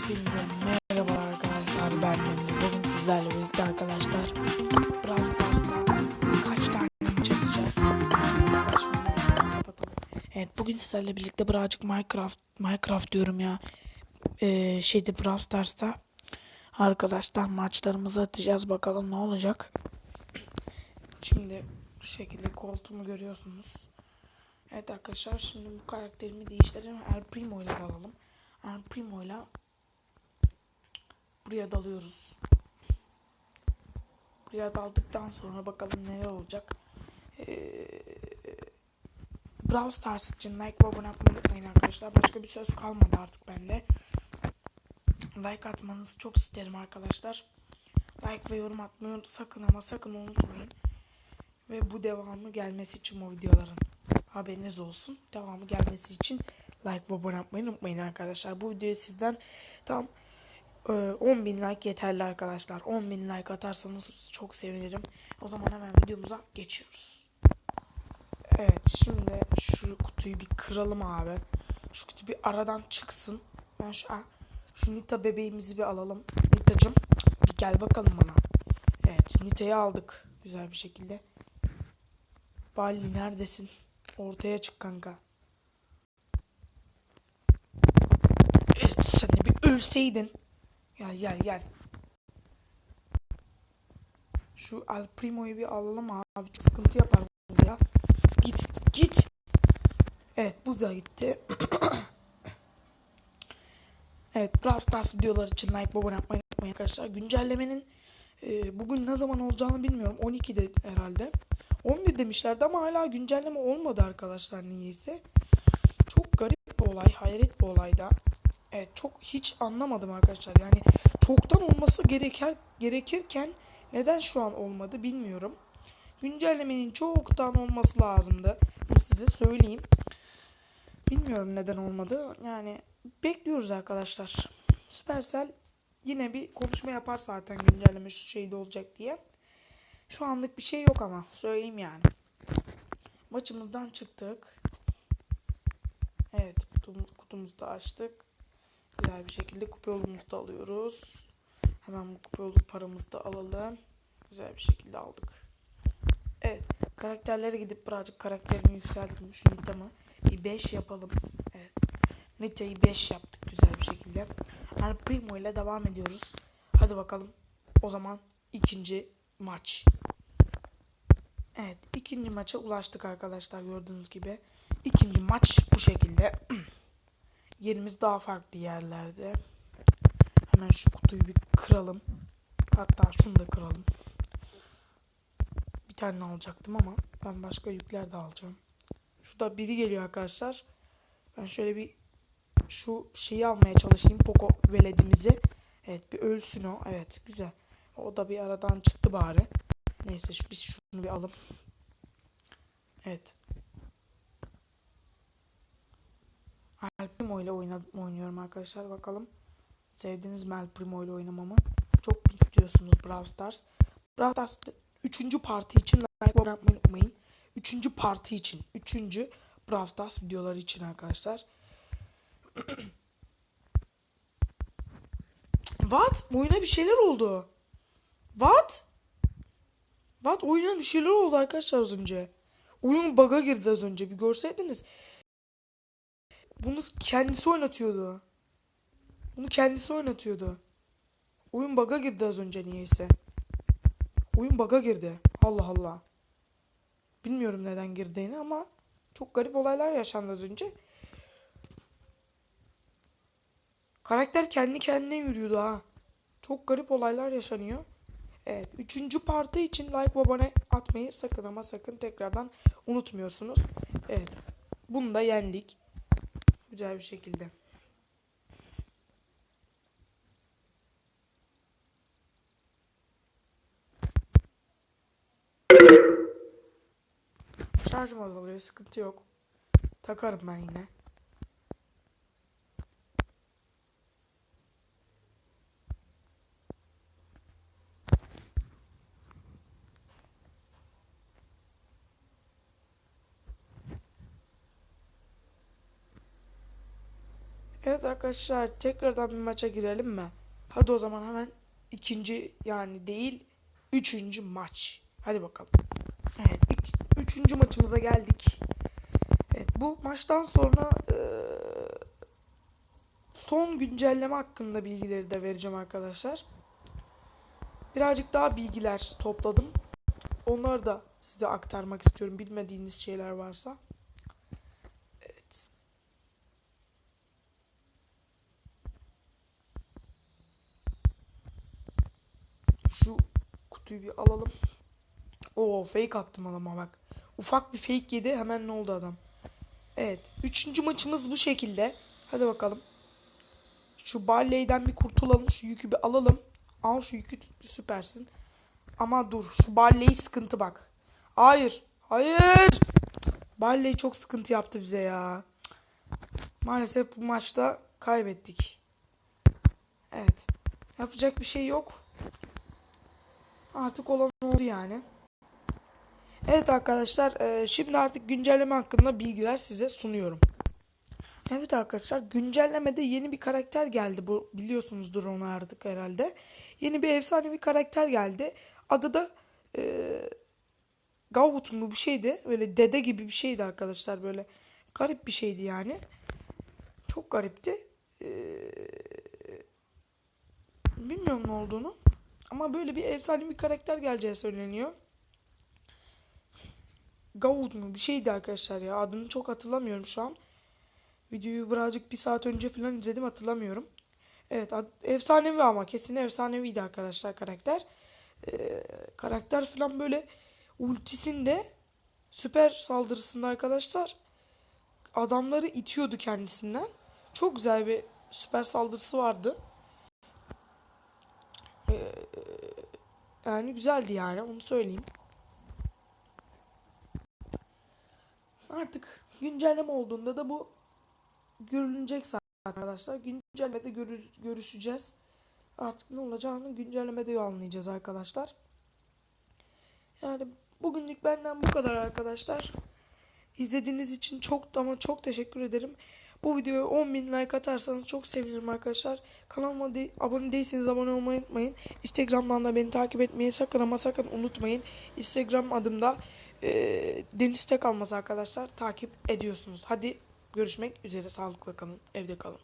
Hepinize merhaba arkadaşlar ben Deniz. Bugün sizlerle birlikte arkadaşlar Brawl Stars'ta birkaç tane kapatalım. Evet bugün sizlerle birlikte birazcık Minecraft Minecraft diyorum ya. Ee, şeyde Brawl Stars'ta arkadaşlar maçlarımızı atacağız bakalım ne olacak. Şimdi şu şekilde koltuğumu görüyorsunuz. Evet arkadaşlar şimdi bu karakterimi değiştirdim. El Primo ile alalım. El Primo ile buraya dalıyoruz. Buraya daldıktan sonra bakalım neler olacak. Ee, Brawl Stars için like ve abone olmayı unutmayın arkadaşlar. Başka bir söz kalmadı artık bende. Like atmanızı çok isterim arkadaşlar. Like ve yorum atmayı sakın ama sakın unutmayın. Ve bu devamı gelmesi için bu videoların haberiniz olsun. Devamı gelmesi için like ve abone olmayı unutmayın arkadaşlar. Bu videoyu sizden tam e, 10 bin like yeterli arkadaşlar. 10 bin like atarsanız çok sevinirim. O zaman hemen videomuza geçiyoruz. Evet şimdi şu kutuyu bir kıralım abi. Şu kutu bir aradan çıksın. Ben şu, ah, şu Nita bebeğimizi bir alalım. Nita'cım bir gel bakalım bana. Evet Nita'yı aldık güzel bir şekilde. Bali neredesin? Ortaya çık kanka. Evet sen de bir ölseydin. Gel gel gel. Şu Al Primo'yu bir alalım abi. Çok sıkıntı yapar bu ya. Git git. Evet bu da gitti. evet Brawl Stars videolar için like abone yapmayı unutmayın arkadaşlar. Güncellemenin e, bugün ne zaman olacağını bilmiyorum. 12'de herhalde. 11 demişlerdi ama hala güncelleme olmadı arkadaşlar niyeyse. Çok garip bir olay, hayret bir olay da. Evet çok hiç anlamadım arkadaşlar. Yani çoktan olması gereker gerekirken neden şu an olmadı bilmiyorum. Güncellemenin çoktan olması lazımdı. Bunu size söyleyeyim. Bilmiyorum neden olmadı. Yani bekliyoruz arkadaşlar. Supercell yine bir konuşma yapar zaten güncelleme şu şeyde olacak diye. Şu anlık bir şey yok ama söyleyeyim yani. Maçımızdan çıktık. Evet kutumuz, kutumuzu da açtık. Güzel bir şekilde kupa yolumuzu da alıyoruz. Hemen bu kupa yolu paramızı da alalım. Güzel bir şekilde aldık. Evet karakterlere gidip birazcık karakterimi yükselttim. Şu Nita'mı bir 5 yapalım. Evet. Nita'yı 5 yaptık güzel bir şekilde. Yani Primo ile devam ediyoruz. Hadi bakalım. O zaman ikinci maç. Evet ikinci maça ulaştık arkadaşlar gördüğünüz gibi. İkinci maç bu şekilde. Yerimiz daha farklı yerlerde. Hemen şu kutuyu bir kıralım. Hatta şunu da kıralım. Bir tane alacaktım ama ben başka yükler de alacağım. Şurada biri geliyor arkadaşlar. Ben şöyle bir şu şeyi almaya çalışayım. Poco veledimizi. Evet bir ölsün o. Evet güzel. O da bir aradan çıktı bari. Neyse biz şunu bir alalım. Evet. El Primo ile oynuyorum arkadaşlar. Bakalım. Sevdiniz mi El Primo ile oynamamı? Çok istiyorsunuz Brawl Stars. Brawl Stars 3. parti için like yapmayı unutmayın. 3. parti için. 3. Brawl Stars videoları için arkadaşlar. What? Oyuna bir şeyler oldu. What? What? Oyuna bir şeyler oldu arkadaşlar az önce. Oyun bug'a girdi az önce. Bir görseydiniz. Bunu kendisi oynatıyordu. Bunu kendisi oynatıyordu. Oyun bug'a girdi az önce niyeyse. Oyun bug'a girdi. Allah Allah. Bilmiyorum neden girdiğini ama çok garip olaylar yaşandı az önce. Karakter kendi kendine yürüyordu ha. Çok garip olaylar yaşanıyor. Evet. Üçüncü parti için like ve abone atmayı sakın ama sakın tekrardan unutmuyorsunuz. Evet. Bunu da yendik. Güzel bir şekilde. Şarjım azalıyor. Sıkıntı yok. Takarım ben yine. Evet arkadaşlar tekrardan bir maça girelim mi? Hadi o zaman hemen ikinci yani değil üçüncü maç. Hadi bakalım. Evet üç- üçüncü maçımıza geldik. Evet bu maçtan sonra eee, son güncelleme hakkında bilgileri de vereceğim arkadaşlar. Birazcık daha bilgiler topladım. Onları da size aktarmak istiyorum bilmediğiniz şeyler varsa. Evet. Şu kutuyu bir alalım. Oo fake attım adama bak. Ufak bir fake yedi hemen ne oldu adam. Evet. Üçüncü maçımız bu şekilde. Hadi bakalım. Şu Barley'den bir kurtulalım. Şu yükü bir alalım. Al şu yükü süpersin. Ama dur şu Barley sıkıntı bak. Hayır. Hayır. Barley çok sıkıntı yaptı bize ya. Maalesef bu maçta kaybettik. Evet. Yapacak bir şey yok. Artık olan oldu yani. Evet arkadaşlar e, şimdi artık güncelleme hakkında bilgiler size sunuyorum. Evet arkadaşlar güncellemede yeni bir karakter geldi. Bu biliyorsunuzdur onu artık herhalde. Yeni bir efsanevi karakter geldi. Adı da e, Gavut mu bir şeydi. Böyle dede gibi bir şeydi arkadaşlar böyle. Garip bir şeydi yani. Çok garipti. E, bilmiyorum ne olduğunu. Ama böyle bir efsanevi karakter geleceği söyleniyor. Gavut mu bir şeydi arkadaşlar ya. Adını çok hatırlamıyorum şu an. Videoyu birazcık bir saat önce falan izledim hatırlamıyorum. Evet efsanevi ama kesin efsaneviydi arkadaşlar karakter. Ee, karakter falan böyle ultisinde süper saldırısında arkadaşlar adamları itiyordu kendisinden. Çok güzel bir süper saldırısı vardı. Ee, yani güzeldi yani onu söyleyeyim. Artık güncelleme olduğunda da bu görülecek arkadaşlar. Güncellemede görü- görüşeceğiz. Artık ne olacağını güncellemede anlayacağız arkadaşlar. Yani bugünlük benden bu kadar arkadaşlar. İzlediğiniz için çok ama çok teşekkür ederim. Bu videoya 10.000 like atarsanız çok sevinirim arkadaşlar. Kanalıma de- abone değilseniz abone olmayı unutmayın. Instagram'dan da beni takip etmeyi sakın ama sakın unutmayın. Instagram adımda eee Deniz Tek Almaz arkadaşlar takip ediyorsunuz. Hadi görüşmek üzere. Sağlıkla kalın. Evde kalın.